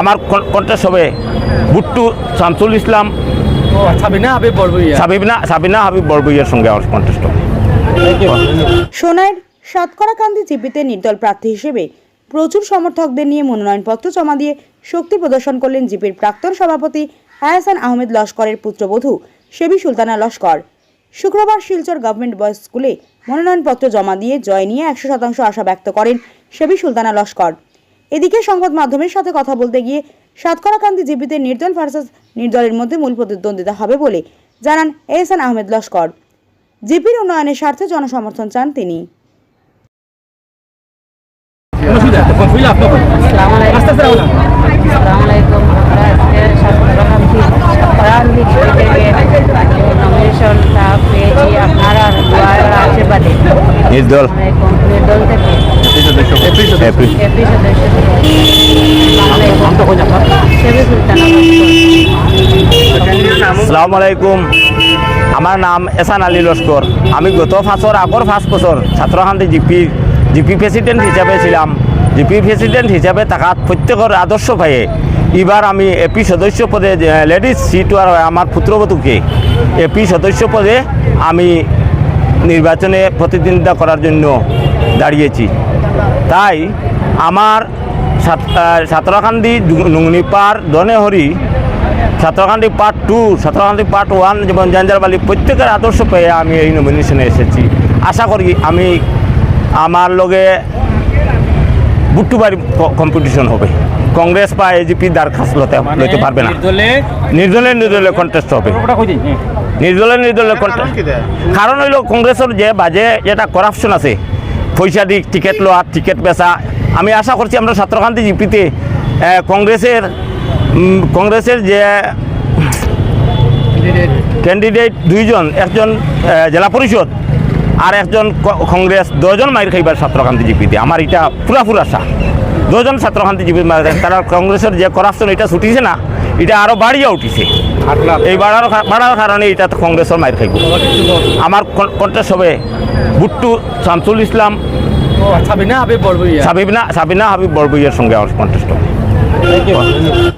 আমার কন্টেস্ট হবে বুট্টু শামসুল ইসলাম। সাবিনা হাবিব বড়বুইয়া সাবিনা সাবিনা হাবিব বড়বইয়ের সঙ্গে আমার কন্টেস্ট হবে সোনাইয়ের সাতকড়াকান্দি জিপিতে নির্দল প্রার্থী হিসেবে প্রচুর সমর্থকদের নিয়ে মনোনয়নপত্র জমা দিয়ে শক্তি প্রদর্শন করলেন জিপির প্রাক্তন সভাপতি হায়াসান আহমেদ লস্করের পুত্রবধূ শেবি সুলতানা লস্কর। শুক্রবার শিলচর গভর্নমেন্ট বয়েজ স্কুলে মনোনয়নপত্র জমা দিয়ে জয় নিয়ে একশো শতাংশ আশা ব্যক্ত করেন শেবি সুলতানা লস্কর। এদিকে সংবাদ মাধ্যমের সাথে কথা বলতে গিয়ে সাতকড়াকান্দি জিপিতে নির্দল ভার্সাস নির্দলের মধ্যে মূল প্রতিদ্বন্দ্বিতা হবে বলে জানান এহসান আহমেদ লস্কর। জিপির উন্নয়নের স্বার্থে জনসমর্থন চান তিনি। নির্দল। থেকে থেকে আসসালামু আলাইকুম আমার নাম এসান আলী লস্কর। আমি গত বছর আগর পাঁচ বছর ছাত্রখান্তি জিপি জিপি প্রেসিডেন্ট হিসাবে ছিলাম। জিপি প্রেসিডেন্ট হিসাবে তাকাত প্রত্যেকের আদর্শ পাইয়ে এবার আমি এপি সদস্য পদে লেডিস সিট আমার পুত্রবধূকে এপি সদস্য পদে আমি নির্বাচনে প্রতিদ্বন্দ্বিতা করার জন্য দাঁড়িয়েছি। তাই আমার Satrakandi নুংনিপাড় Donehori Chhatrakandi part two Chhatrakandi part one যেমন জাঞ্জারবালি প্রত্যেকের আদর্শ পেয়ে আমি এই নমিনেশনে এসেছি। আশা করি আমি আমার লগে বুট্টুবাড়ি কম্পিটিশন হবে। কংগ্রেস বা এজিপি দরখাস্ত লতে লইতে পারবে না। নির্দলে নির্দলে কন্টেস্ট হবে। দিন নির্দলে নির্দলে কন্টেস্ট কারণ হইল কংগ্রেসের যে বাজে যেটা করাপশন আছে। পয়সা দিক টিকিট লওয়া টিকিট বেচা। আমি আশা করছি আমরা ছাত্রকান্তি জিপিতে কংগ্রেসের কংগ্রেসের যে ক্যান্ডিডেট দুইজন, একজন জেলা পরিষদ আর একজন কংগ্রেস দুজন মাইর খাইবার ছাত্রকান্তি জিপিতে। আমার এটা পুরাপুর আশা। দুজন ছাত্রকান্তি জিপি তারা কংগ্রেসের যে করাপশন, এটা ছুটিছে না। এটা আরও বাড়িয়া উঠিছে। এই বাড়ার বাড়ার কারণে এটা তো কংগ্রেসের মায়ের খাইব। আমার কন্টেস্ট হবে বুট্টু শামসুল ইসলাম সাবিনা হাবিব বড়বুইয়া সাবিনা সাবিনা হাবিব বড়বইয়ের সঙ্গে আমার কন্টেস্ট হবে